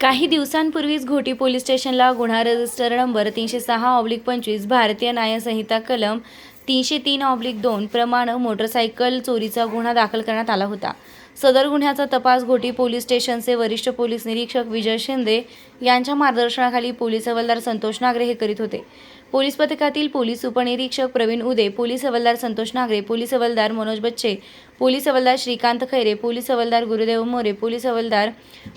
काही दिवसांपूर्वीच घोटी पोलीस स्टेशनला गुन्हा रजिस्टर नंबर तीनशे सहा ऑब्लिक पंचवीस भारतीय न्यायसंहिता कलम तीनशे तीन ऑब्लिक दोन प्रमाणं मोटरसायकल चोरीचा गुन्हा दाखल करण्यात आला होता. सदर गुन्ह्याचा तपास घोटी पोलीस स्टेशनचे वरिष्ठ पोलीस निरीक्षक विजय शिंदे यांच्या मार्गदर्शनाखाली पोलीस हवालदार संतोष नागरे हे करीत होते. पोलीस पथकातील पोलीस उपनिरीक्षक प्रवीण उदे पोलीस हवालदार संतोष नागरे पोलीस हवालदार मनोज बच्चे पोलीस हवालदार श्रीकांत खैरे पोलीस हवालदार गुरुदेव मोरे पोलीस हवालदार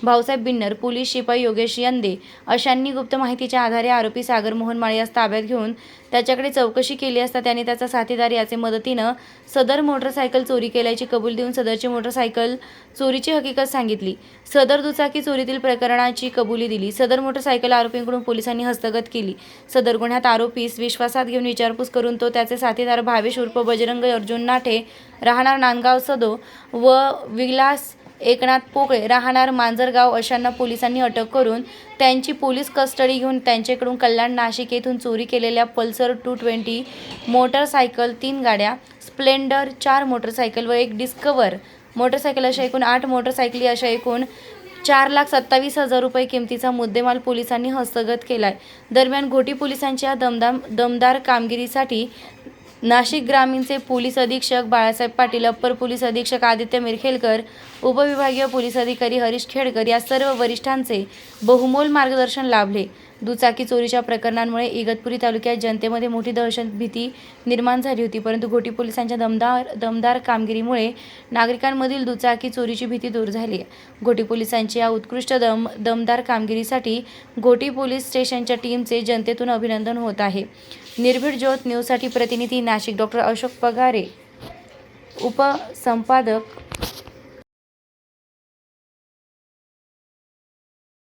भाऊसाहेब बिन्नर पोलीस शिपाई योगेश यंदे अशांनी गुप्त माहितीच्या आधारे आरोपी सागर मोहन माळे यास ताब्यात घेऊन त्याच्याकडे चौकशी केली असता त्याने त्याचा साथीदार याचे मदतीनं सदर मोटरसायकल चोरी केल्याची कबूल देऊन सदरची मोटरसायकल चोरीची हकीकत सांगितली. सदर दुचाकी चोरीतील प्रकरणाची कबुली दिली. सदर मोटरसायकल आरोपींकडून पोलिसांनी हस्तगत केली. सदर गुन्ह्यात आरोपीस विश्वासात घेऊन विचारपूस करून तो त्याचे साथीदार भावेश उर्फ बजरंग अर्जुन नाठे राहणार नांदगाव सदो व विलास एकनाथ पोकळे राहणार मांजरगाव अशांना पोलिसांनी अटक करून त्यांची पोलीस कस्टडी घेऊन त्यांच्याकडून कल्याण नाशिक येथून चोरी केलेल्या पल्सर टू ट्वेंटी मोटरसायकल तीन गाड्या स्प्लेंडर चार मोटरसायकल व एक डिस्कवर मोटरसायकल अशा एकूण आठ मोटरसायकली अशा एकूण चार लाख सत्तावीस हजार रुपये किमतीचा मुद्देमाल पोलिसांनी हस्तगत केलाय. दरम्यान घोटी पोलिसांच्या दमदाम दमदार कामगिरीसाठी नाशिक ग्रामीणचे पोलीस अधीक्षक बाळासाहेब पाटील अप्पर पोलीस अधीक्षक आदित्य मिरखेलकर उपविभागीय पोलीस अधिकारी हरीश खेडकर या सर्व वरिष्ठांचे बहुमोल मार्गदर्शन लाभले. दुचाकी चोरीच्या प्रकरणांमुळे इगतपुरी तालुक्यात जनतेमध्ये मोठी दहशत भीती निर्माण झाली होती परंतु घोटी पोलिसांच्या दमदार दमदार कामगिरीमुळे नागरिकांमधील दुचाकी चोरीची भीती दूर झाली. घोटी पोलिसांची या उत्कृष्ट दम दमदार कामगिरीसाठी घोटी पोलीस स्टेशनच्या टीमचे जनतेतून अभिनंदन होत आहे. निर्भीड ज्योत न्यूजसाठी प्रतिनिधी नाशिक डॉक्टर अशोक पगारे उपसंपादक